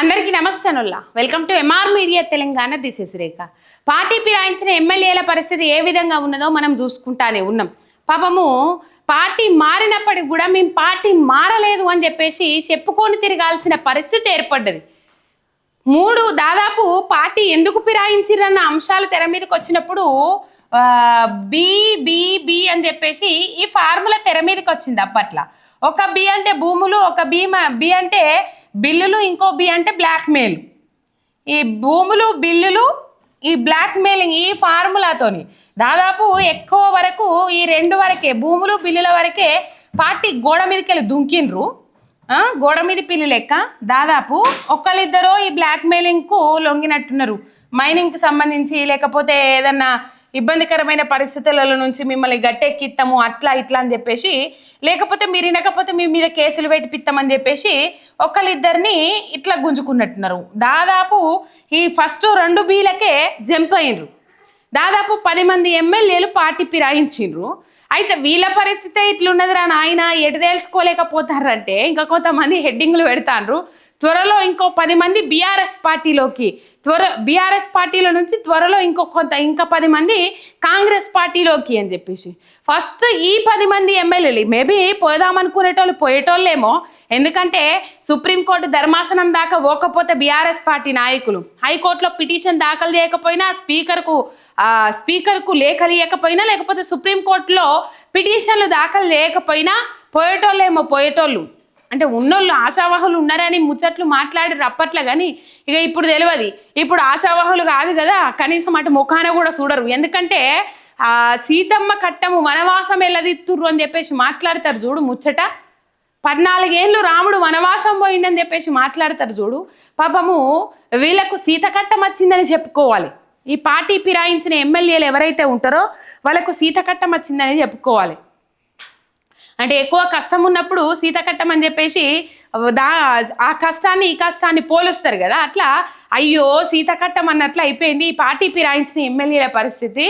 అందరికీ నమస్తేనుల్లా welcome to MR media Telangana this is Rekha party పిరాయించిన ఎమ్మెల్యేల పరిస్థితి ఏ విధంగా ఉన్నదో మనం చూసుకుంటానే ఉన్నాం. పాపము పార్టీ మారినప్పటికి కూడా మేము పార్టీ మారలేదు అని చెప్పేసి చెప్పుకొని తిరగాల్సిన పరిస్థితి ఏర్పడ్డది. మూడు దాదాపు పార్టీ ఎందుకు పిరాయించిరన్న అంశాలు తెర మీదకి వచ్చినప్పుడు బీబీబీ బి అని చెప్పేసి ఈ ఫార్ములా తెర మీదకి వచ్చింది అప్పట్లో. ఒక బి అంటే భూములు ఒక బి బి అంటే బిల్లులు ఇంకో బి అంటే బ్లాక్ మెయిల్ ఈ భూములు బిల్లులు ఈ బ్లాక్ మెయిలింగ్ ఈ ఫార్ములాతోని దాదాపు ఎక్కువ వరకు ఈ రెండు వరకే భూములు బిల్లుల వరకే పార్టీ గోడ మీదకి వెళ్ళి దుంకిండ్రు గోడ మీద పిల్లి లెక్క. దాదాపు ఒకళ్ళిద్దరో ఈ బ్లాక్ మెయిలింగ్కు లొంగినట్టున్నారు మైనింగ్కి సంబంధించి లేకపోతే ఏదన్నా ఇబ్బందికరమైన పరిస్థితుల నుంచి మిమ్మల్ని గట్టెక్కిస్తాము అట్లా ఇట్లా అని చెప్పేసి లేకపోతే మీరు వినకపోతే మీ మీద కేసులు పెట్టిపిస్తామని చెప్పేసి ఒకళ్ళిద్దరిని ఇట్లా గుంజుకున్నట్టున్నారు. దాదాపు ఈ ఫస్ట్ రెండు బీలకే జంప్ అయినరు దాదాపు పది మంది ఎమ్మెల్యేలు పార్టీ పిరాయించిండ్రు. అయితే వీళ్ళ పరిస్థితి ఇట్లున్నదిరా నాయన ఎటు తెలుసుకోలేకపోతారంటే ఇంకా కొంతమంది హెడ్డింగ్లు పెడతాండ్రు. త్వరలో ఇంకో పది మంది బీఆర్ఎస్ పార్టీలోకి త్వర బీఆర్ఎస్ పార్టీలో నుంచి త్వరలో ఇంకో కొంత ఇంకా పది మంది కాంగ్రెస్ పార్టీలోకి అని చెప్పేసి. ఫస్ట్ ఈ పది మంది ఎమ్మెల్యేలు మేబీ పోదామనుకునేటోళ్ళు పోయేటోళ్ళేమో. ఎందుకంటే సుప్రీంకోర్టు ధర్మాసనం దాకా పోకపోతే బీఆర్ఎస్ పార్టీ నాయకులు. హైకోర్టులో పిటిషన్ దాఖలు చేయకపోయినా స్పీకర్కు స్పీకర్కు లేఖలు ఇవ్వకపోయినా లేకపోతే సుప్రీంకోర్టులో పిటిషన్లు దాఖలు చేయకపోయినా పోయేటోళ్ళేమో పోయేటోళ్ళు. అంటే ఉన్నోళ్ళు ఆశావాహులు ఉన్నారని ముచ్చట్లు మాట్లాడి రప్పట్ల కానీ ఇక ఇప్పుడు తెలియదు ఇప్పుడు ఆశావాహులు కాదు కదా కనీసం అటు ముఖాన కూడా చూడరు. ఎందుకంటే ఆ సీతమ్మ కట్టము వనవాసం ఎల్లదిత్తుర్రు అని చెప్పేసి మాట్లాడతారు చూడు ముచ్చట. పద్నాలుగేళ్ళు రాముడు వనవాసం పోయిండని చెప్పేసి మాట్లాడతారు చూడు. పాపము వీళ్ళకు సీతకట్టం వచ్చిందని చెప్పుకోవాలి. ఈ పార్టీ ఫిరాయించిన ఎమ్మెల్యేలు ఎవరైతే ఉంటారో వాళ్ళకు సీతకట్టం వచ్చిందని చెప్పుకోవాలి. అంటే ఎక్కువ కష్టం ఉన్నప్పుడు సీత కట్టం అని చెప్పేసి దా ఆ కష్టాన్ని ఈ కష్టాన్ని పోలుస్తారు కదా. అట్లా అయ్యో సీత కట్టం అన్నట్లు అయిపోయింది. ఈ పార్టీ పిరాయించిన ఎమ్మెల్యేల పరిస్థితి.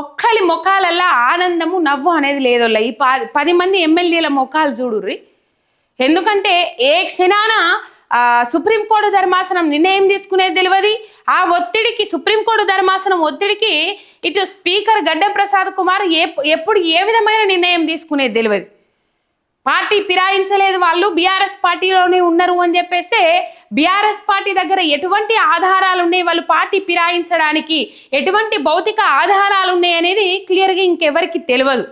ఒక్కలి ముఖాలల్లా ఆనందము నవ్వు అనేది లేదోళ్ళ. ఈ పా పది మంది ఎమ్మెల్యేల ముఖాలు చూడుర్రి. ఎందుకంటే ఏ క్షణాన సుప్రీంకోర్టు ధర్మాసనం నిర్ణయం తీసుకునేది తెలియదు? ఆ ఒత్తిడికి సుప్రీంకోర్టు ధర్మాసనం ఒత్తిడికి ఇటు స్పీకర్ గడ్డం ప్రసాద్ కుమార్ ఎప్పుడు ఏ విధమైన నిర్ణయం తీసుకునేది తెలియదు. పార్టీ ఫిరాయించలేదు వాళ్ళు బీఆర్ఎస్ పార్టీలోనే ఉన్నారు అని చెప్పేస్తే బీఆర్ఎస్ పార్టీ దగ్గర ఎటువంటి ఆధారాలు ఉన్నాయి? వాళ్ళు పార్టీ ఫిరాయించడానికి ఎటువంటి భౌతిక ఆధారాలు ఉన్నాయి అనేది క్లియర్గా ఇంకెవరికి తెలియదు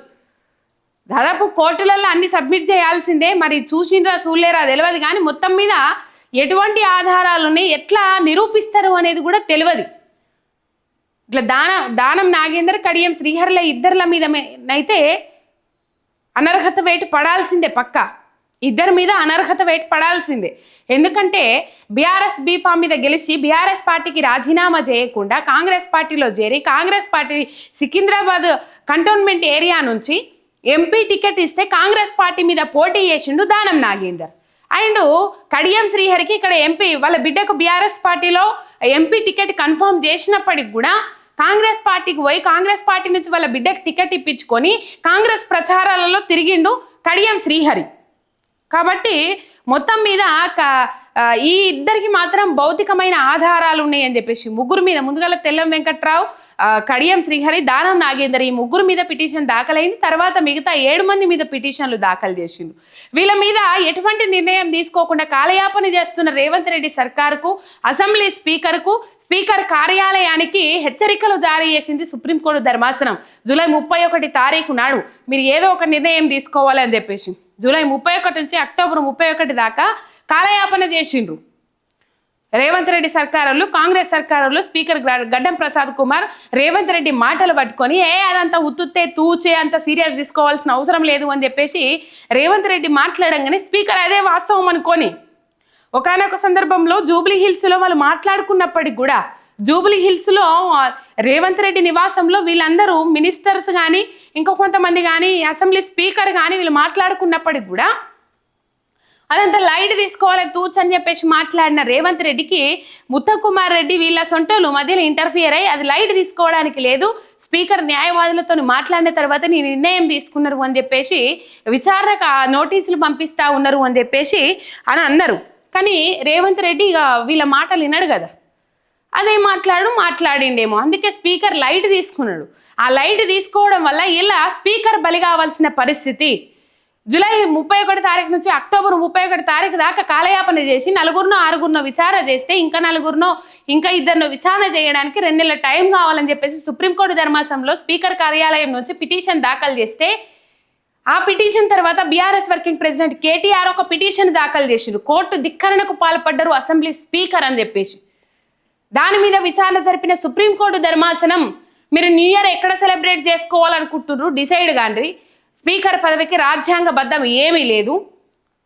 దాదాపు కోర్టులలో అన్ని సబ్మిట్ చేయాల్సిందే. మరి చూసిండ్రా చూడలేరా తెలియదు కానీ మొత్తం మీద ఎటువంటి ఆధారాలు ఉన్నాయి? ఎట్లా నిరూపిస్తారు అనేది కూడా తెలియదు ఇట్లా దాన దానం నాగేందర్ కడియం శ్రీహర్ల ఇద్దర్ల మీద అయితే అనర్హత వేటు పడాల్సిందే పక్క. ఇద్దరి మీద అనర్హత వేటు పడాల్సిందే. ఎందుకంటే బీఆర్ఎస్ బీఫామ్ మీద గెలిచి బీఆర్ఎస్ పార్టీకి రాజీనామా చేయకుండా కాంగ్రెస్ పార్టీలో చేరి Congress party Secunderabad cantonment area నుంచి ఎంపీ టికెట్ ఇస్తే కాంగ్రెస్ పార్టీ మీద పోటీ చేసిండు దానం నాగేందర్. అండ్ కడియం శ్రీహరికి ఇక్కడ ఎంపీ వాళ్ళ బిడ్డకు బీఆర్ఎస్ పార్టీలో ఎంపీ టికెట్ కన్ఫర్మ్ చేసినప్పటికి కూడా కాంగ్రెస్ పార్టీకి పోయి కాంగ్రెస్ పార్టీ నుంచి వాళ్ళ బిడ్డకి టికెట్ ఇప్పించుకొని కాంగ్రెస్ ప్రచారాలలో తిరిగిండు కడియం శ్రీహరి. కాబట్టి మొత్తం మీద క- ఈ ఇద్దరికి మాత్రం భౌతికమైన ఆధారాలు ఉన్నాయని చెప్పేసి ముగ్గురు మీద ముందుగల తెల్లం వెంకట్రావు కడియం శ్రీహరి దానం నాగేందర్ ఈ ముగ్గురు మీద పిటిషన్ దాఖలైంది. తర్వాత మిగతా ఏడు మంది మీద పిటిషన్లు దాఖలు చేసిండు వీళ్ళ మీద ఎటువంటి నిర్ణయం తీసుకోకుండా కాలయాపన చేస్తున్న రేవంత్ రెడ్డి సర్కార్కు అసెంబ్లీ స్పీకర్కు స్పీకర్ కార్యాలయానికి హెచ్చరికలు జారీ చేసింది సుప్రీంకోర్టు ధర్మాసనం జూలై ముప్పై ఒకటి తారీఖు నాడు. మీరు ఏదో ఒక నిర్ణయం తీసుకోవాలని చెప్పేసి జూలై ముప్పై ఒకటి నుంచి అక్టోబర్ ముప్పై ఒకటి దాకా కాలయాపన చేసిండ్రు. రేవంత్ రెడ్డి సర్కారులు కాంగ్రెస్ సర్కారులు స్పీకర్ గడ్డం ప్రసాద్ కుమార్ రేవంత్ రెడ్డి మాటలు పట్టుకొని ఏ అదంతా ఉత్తుతే తూచే అంత సీరియస్ తీసుకోవాల్సిన అవసరం లేదు అని చెప్పేసి రేవంత్ రెడ్డి మాట్లాడంగానే స్పీకర్ అదే వాస్తవం అనుకొని ఒకానొక సందర్భంలో జూబ్లీ హిల్స్లో వాళ్ళు మాట్లాడుకున్నప్పటికి కూడా జూబ్లీ హిల్స్లో రేవంత్ రెడ్డి నివాసంలో వీళ్ళందరూ మినిస్టర్స్ కానీ ఇంకో కొంతమంది కానీ అసెంబ్లీ స్పీకర్ కానీ వీళ్ళు మాట్లాడుకున్నప్పటికి కూడా అదంతా లైట్ తీసుకోవాలి తూచ్ అని చెప్పేసి మాట్లాడిన రేవంత్ రెడ్డికి ముత్తకుమార్ రెడ్డి వీళ్ళ సొంటోళ్ళు మధ్యలో ఇంటర్ఫియర్ అయ్యి అది లైట్ తీసుకోవడానికి లేదు స్పీకర్ న్యాయవాదులతో మాట్లాడిన తర్వాత నీ నిర్ణయం తీసుకున్నారు అని చెప్పేసి విచారణకు ఆ నోటీసులు పంపిస్తా ఉన్నారు అని చెప్పేసి అని అన్నారు. కానీ రేవంత్ రెడ్డి ఇక వీళ్ళ మాటలు వినడు కదా. అదే మాట్లాడు మాట్లాడిండేమో. అందుకే స్పీకర్ లైట్ తీసుకున్నాడు. ఆ లైట్ తీసుకోవడం వల్ల ఇలా స్పీకర్ బలి కావాల్సిన పరిస్థితి. జూలై ముప్పై ఒకటి తారీఖు నుంచి అక్టోబర్ ముప్పై ఒకటి తారీఖు దాకా కాలయాపన చేసి నలుగురినో ఆరుగురినో విచారణ చేస్తే ఇంకా నలుగురినో ఇంకా ఇద్దరినో విచారణ చేయడానికి రెండు నెలల టైం కావాలని చెప్పేసి సుప్రీంకోర్టు ధర్మాసంలో స్పీకర్ కార్యాలయం నుంచి పిటిషన్ దాఖలు చేస్తే ఆ పిటిషన్ తర్వాత బీఆర్ఎస్ వర్కింగ్ ప్రెసిడెంట్ కేటీఆర్ ఒక పిటిషన్ దాఖలు చేసిండు. కోర్టు ధిక్కరణకు పాల్పడ్డరు అసెంబ్లీ స్పీకర్ అని చెప్పేసి. దాని మీద విచారణ జరిపిన సుప్రీంకోర్టు ధర్మాసనం మీరు న్యూ ఇయర్ ఎక్కడ సెలబ్రేట్ చేసుకోవాలనుకుంటున్నారు? డిసైడ్ కాండ్రి. స్పీకర్ పదవికి రాజ్యాంగబద్ధం ఏమీ లేదు.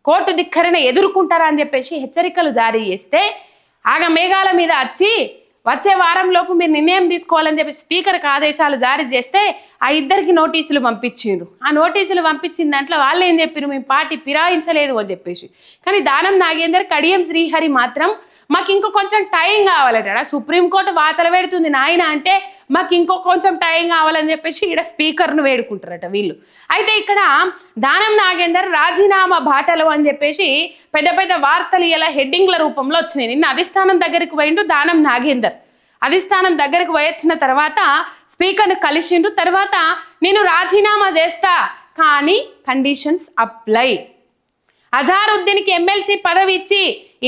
కోర్టు ధిక్కరణ ఎదుర్కొంటారా అని చెప్పేసి హెచ్చరికలు జారీ చేస్తే ఆగ మేఘాల మీద వచ్చి వచ్చే వారం లోపు మీరు నిర్ణయం తీసుకోవాలని చెప్పి స్పీకర్కి ఆదేశాలు జారీ చేస్తే ఆ ఇద్దరికి నోటీసులు పంపించిండ్రు. ఆ నోటీసులు పంపించిన దాంట్లో వాళ్ళు ఏం చెప్పారు మేము పార్టీ ఫిరాయించలేదు అని చెప్పేసి. కానీ దానం నాగేందర్ కడియం శ్రీహరి మాత్రం మాకు ఇంకో కొంచెం టైం కావాలట. సుప్రీంకోర్టు వాతలు పెడుతుంది నాయన అంటే మాకు ఇంకో కొంచెం టైం కావాలని చెప్పేసి ఇక్కడ స్పీకర్ను వేడుకుంటారట వీళ్ళు. అయితే ఇక్కడ దానం నాగేందర్ రాజీనామా బాటలు అని చెప్పేసి పెద్ద పెద్ద వార్తలు ఇలా హెడ్డింగ్ల రూపంలో వచ్చినాయి. నిన్న అధిష్టానం దగ్గరికి పోయిండు దానం నాగేందర్. అధిష్టానం దగ్గరకు వచ్చిన తర్వాత స్పీకర్ను కలిసిండు. తర్వాత నేను రాజీనామా చేస్తా కానీ కండిషన్స్ అప్లై అజారుద్దీన్కి ఎమ్మెల్సీ పదవి ఇచ్చి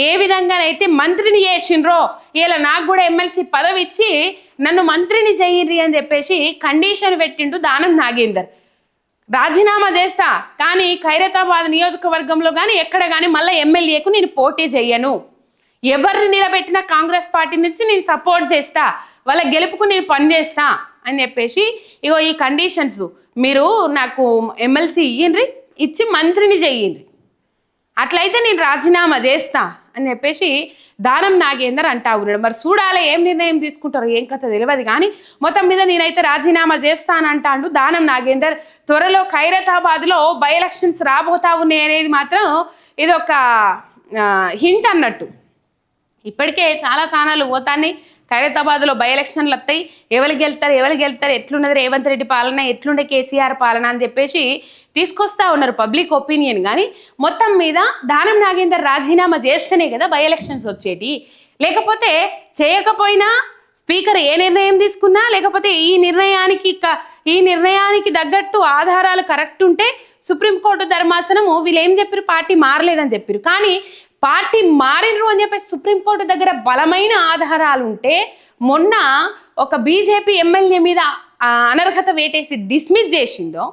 ఏ విధంగానైతే మంత్రిని చేసిండ్రో ఇలా నాకు కూడా ఎమ్మెల్సీ పదవి ఇచ్చి నన్ను మంత్రిని చేయిర్రి అని చెప్పేసి కండిషన్ పెట్టిండు దానం నాగేందర్. రాజీనామా చేస్తా కానీ ఖైరతాబాద్ నియోజకవర్గంలో కానీ ఎక్కడ కానీ మళ్ళీ ఎమ్మెల్యేకు నేను పోటీ చేయను ఎవరిని నిలబెట్టినా కాంగ్రెస్ పార్టీ నుంచి నేను సపోర్ట్ చేస్తా వాళ్ళ గెలుపుకు నేను పనిచేస్తా అని చెప్పేసి ఇగో ఈ కండిషన్స్. మీరు నాకు ఎమ్మెల్సీ ఇయ్యండ్రి ఇచ్చి మంత్రిని చెయ్యండి అట్లయితే నేను రాజీనామా చేస్తా అని చెప్పేసి దానం నాగేందర్ అంటా ఉన్నాడు. మరి చూడాలి ఏం నిర్ణయం తీసుకుంటారో ఏం కథ తెలియదు కానీ మొత్తం మీద నేనైతే రాజీనామా చేస్తానంటాడు దానం నాగేందర్. త్వరలో ఖైరతాబాద్లో బై ఎలక్షన్స్ రాబోతా ఉన్నాయి అనేది మాత్రం ఇది ఒక హింట్ అన్నట్టు. ఇప్పటికే చాలా స్థానాలు పోతాన్ని ఖైరతాబాద్లో బై ఎలక్షన్లు వస్తాయి. ఎవరికి వెళ్తారు ఎవరికి గెలుతారు ఎట్లున్నది రేవంత్ రెడ్డి పాలన ఎట్లుండే కేసీఆర్ పాలన అని చెప్పేసి తీసుకొస్తా ఉన్నారు పబ్లిక్ ఒపీనియన్. కానీ మొత్తం మీద దానం నాగేందర్ రాజీనామా చేస్తేనే కదా బై ఎలక్షన్స్ వచ్చేటి. లేకపోతే చేయకపోయినా స్పీకర్ ఏ నిర్ణయం తీసుకున్నా లేకపోతే ఈ నిర్ణయానికి క- ఈ నిర్ణయానికి తగ్గట్టు ఆధారాలు కరెక్ట్ ఉంటే సుప్రీంకోర్టు ధర్మాసనము వీళ్ళు ఏం చెప్పారు పార్టీ మారలేదని చెప్పారు కానీ పార్టీ మారినరు అని చెప్పేసి సుప్రీంకోర్టు దగ్గర బలమైన ఆధారాలు ఉంటే మొన్న ఒక బీజేపీ ఎమ్మెల్యే మీద అనర్హత వేటేసి డిస్మిస్ చేసిందో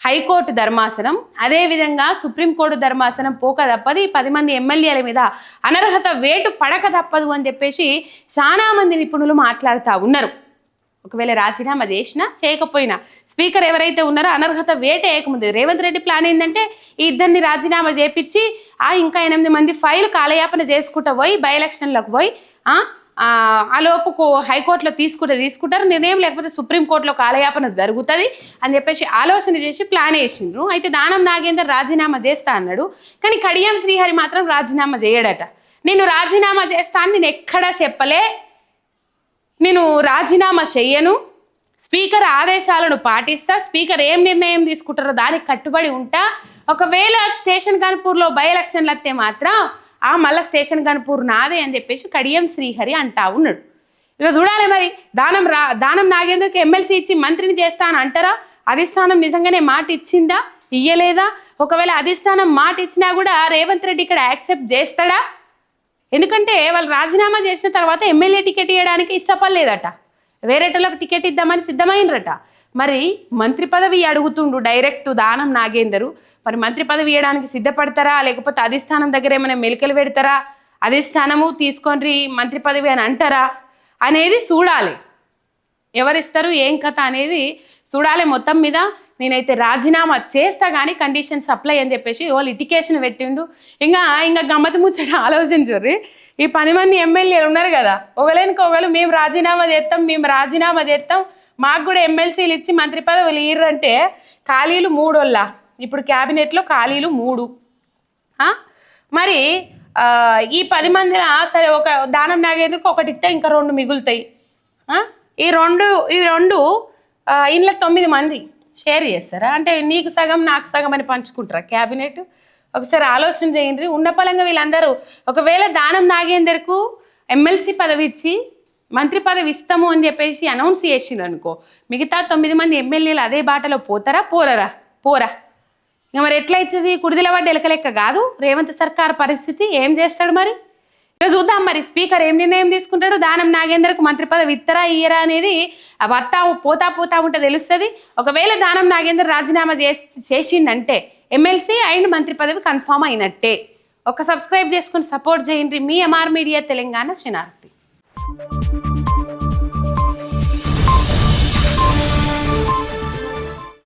హైకోర్టు ధర్మాసనం. అదేవిధంగా సుప్రీంకోర్టు ధర్మాసనం పోక తప్పది. పది మంది ఎమ్మెల్యేల మీద అనర్హత వేటు పడక తప్పదు అని చెప్పేసి చాలా మంది నిపుణులు మాట్లాడుతూ ఉన్నారు. ఒకవేళ రాజీనామా చేసినా చేయకపోయినా. స్పీకర్ ఎవరైతే ఉన్నారో అనర్హత వేట వేయకముందు రేవంత్ రెడ్డి ప్లాన్ ఏంటంటే ఈ ఇద్దరిని రాజీనామా చేపించి ఆ ఇంకా ఎనిమిది మంది ఫైల్ కాలయాపన చేసుకుంటూ పోయి బై ఎలక్షన్లకు పోయి ఆ, హైకోర్టులో తీసుకుంటే తీసుకుంటారు. నిర్ణయం లేకపోతే సుప్రీంకోర్టులో కాలయాపన జరుగుతుంది అని చెప్పేసి ఆలోచన చేసి ప్లాన్ వేసిండ్రు. అయితే దానం నాగేందర్ రాజీనామా చేస్తా అన్నాడు. కానీ కడియం శ్రీహరి మాత్రం రాజీనామా చేయడట. నేను రాజీనామా చేస్తా అని నేను ఎక్కడా చెప్పలే. నేను రాజీనామా చెయ్యను. స్పీకర్ ఆదేశాలను పాటిస్తా స్పీకర్ ఏం నిర్ణయం తీసుకుంటారో దానికి కట్టుబడి ఉంటా. ఒకవేళ స్టేషన్ కనుపూర్లో బై ఎలక్షన్లు వస్తే మాత్రం ఆ మళ్ళా స్టేషన్ కనుపూర్ నాదే అని చెప్పేసి కడియం శ్రీహరి అంటా ఉన్నాడు. ఇక చూడాలి మరి దానం రా దానం నాగేంద్రకి ఎమ్మెల్సీ ఇచ్చి మంత్రిని చేస్తా అని అంటారా? అధిష్టానం నిజంగానే మాట ఇచ్చిందా? ఇయ్యలేదా? ఒకవేళ అధిష్టానం మాట ఇచ్చినా కూడా రేవంత్ రెడ్డి ఇక్కడ యాక్సెప్ట్ చేస్తాడా? ఎందుకంటే వాళ్ళు రాజీనామా చేసిన తర్వాత ఎమ్మెల్యే టికెట్ ఇవ్వడానికి ఇష్టపడలేదట. వేరేటలకు టికెట్ ఇద్దామని సిద్ధమైనరట మరి మంత్రి పదవి అడుగుతుండు డైరెక్ట్ దానం నాగేందరు. మరి మంత్రి పదవి ఇవ్వడానికి సిద్ధపడతారా? లేకపోతే అధిష్టానం దగ్గర ఏమైనా మెలికలు పెడతారా? అధిష్టానము తీసుకొని మంత్రి పదవి అని అంటారా? అనేది చూడాలి. ఎవరిస్తారు ఏం కథ అనేది చూడాలి మొత్తం మీద. నేనైతే రాజీనామా చేస్తా కానీ కండిషన్ సప్లై అని చెప్పేసి ఓ లిటికేషన్ పెట్టిండు. ఇంకా ఇంకా గమ్మతి ముచ్చట ఆలోచన చూర్రి ఈ పది మంది ఎమ్మెల్యేలు ఉన్నారు కదా ఒకలేనికి ఒకవేళ మేము రాజీనామా చేస్తాం మేము రాజీనామా చేస్తాం. మాకు కూడా ఎమ్మెల్సీలు ఇచ్చి మంత్రి పదవులు ఇయ్యరంటే ఖాళీలు మూడోళ్ళ. ఇప్పుడు క్యాబినెట్లో ఖాళీలు మూడు. మరి ఈ పది మంది సరే ఒక దానం నాగేందుకు ఒకటి ఇస్తే ఇంకా రెండు మిగులుతాయి. ఈ రెండు ఈ రెండు ఇంట్లో తొమ్మిది మంది షేర్ చేస్తారా? అంటే నీకు సగం నాకు సగం అని పంచుకుంటారా క్యాబినెట్ ఒకసారి ఆలోచన చేయండి. ఉన్న పలంగా వీళ్ళందరూ ఒకవేళ దానం నాగేందర్కు ఎమ్మెల్సీ పదవి ఇచ్చి మంత్రి పదవి ఇస్తాము అని చెప్పేసి అనౌన్స్ చేసిండ్రు అనుకో మిగతా తొమ్మిది మంది ఎమ్మెల్యేలు అదే బాటలో పోతారా? పోరరా? పోరా? ఇక మరి ఎట్లయితుంది? కుడిదిల పడ్డ ఎలకలెక్క కాదు. రేవంత్ సర్కార్ పరిస్థితి ఏం చేస్తాడు మరి? చూద్దాం మరి స్పీకర్ ఏం నిర్ణయం తీసుకుంటాడు? దానం నాగేంద్రకు మంత్రి పదవి ఇత్తరా ఇయ్యరా అనేది వత్తా పోతా పోతా ఉంటే తెలుస్తుంది. ఒకవేళ దానం నాగేంద్ర రాజీనామా చేసి ఎమ్మెల్సీ అండ్ మంత్రి పదవి కన్ఫామ్ అయినట్టే. ఒక సబ్స్క్రైబ్ చేసుకుని సపోర్ట్ చేయండి. మీ ఎంఆర్ మీడియా తెలంగాణ శనార్థి